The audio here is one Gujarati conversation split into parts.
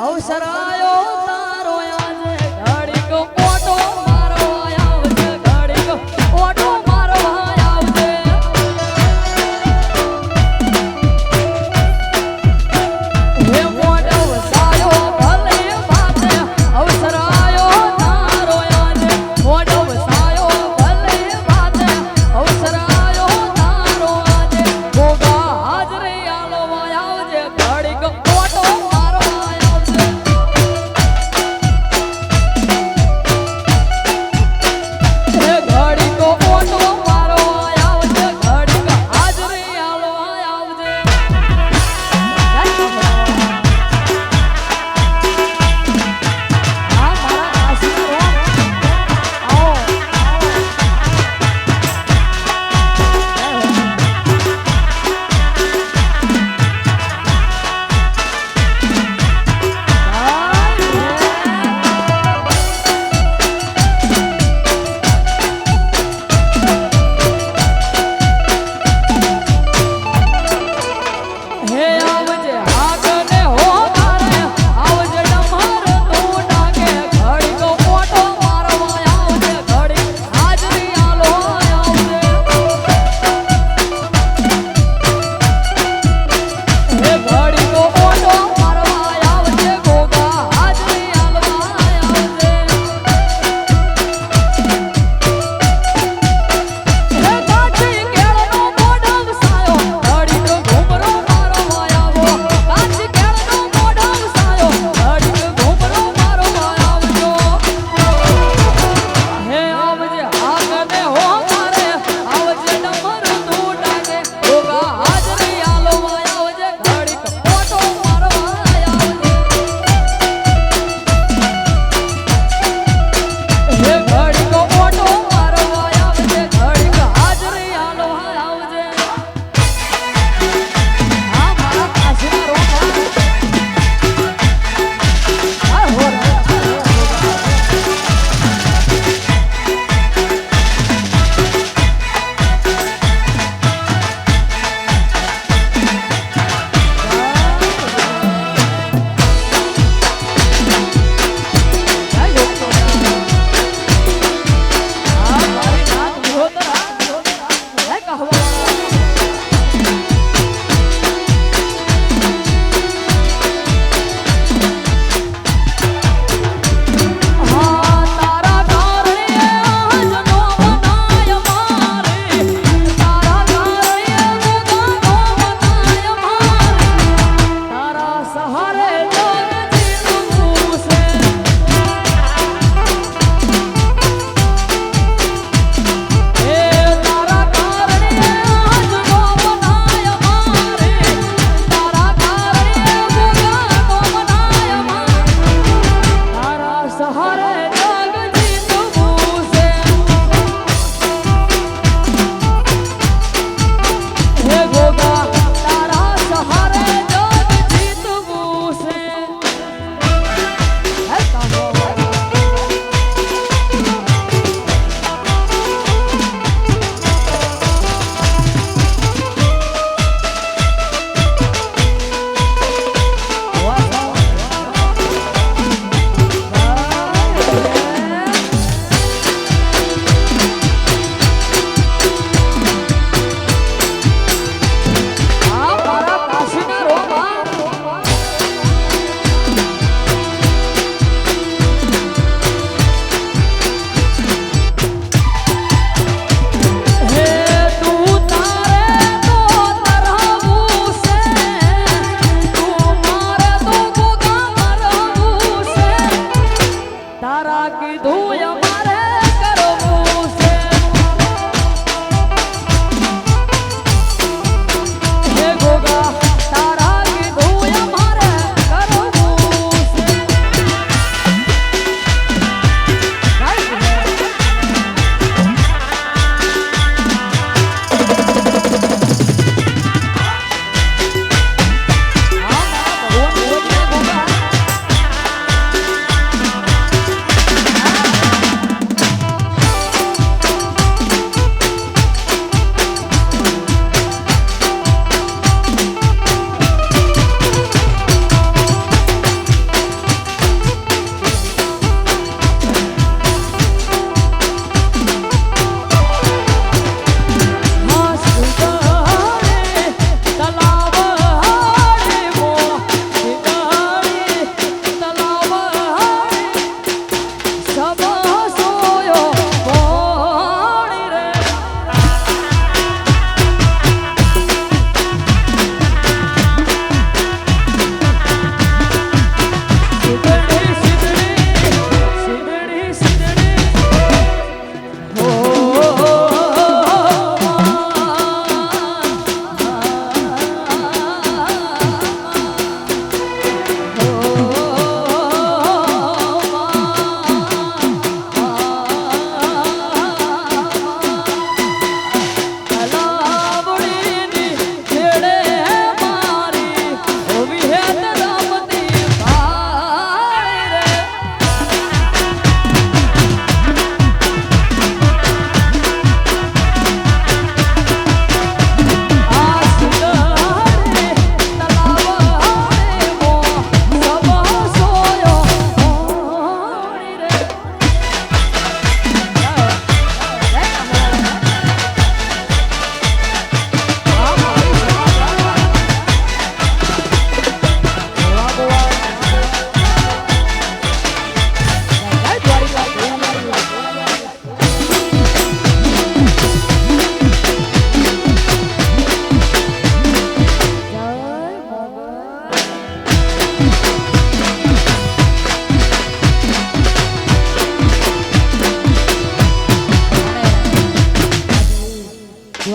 અવસર આયો તારો આજે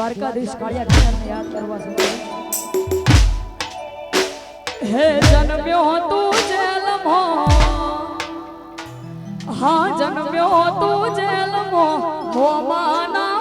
દ્વારકાધીશ કાળિયા કૃષ્ણને યાદ કરવા સુધી હે જન્મ્યો તું જેલમો. હા, જન્મ્યો તું જેલમાં. મોમાના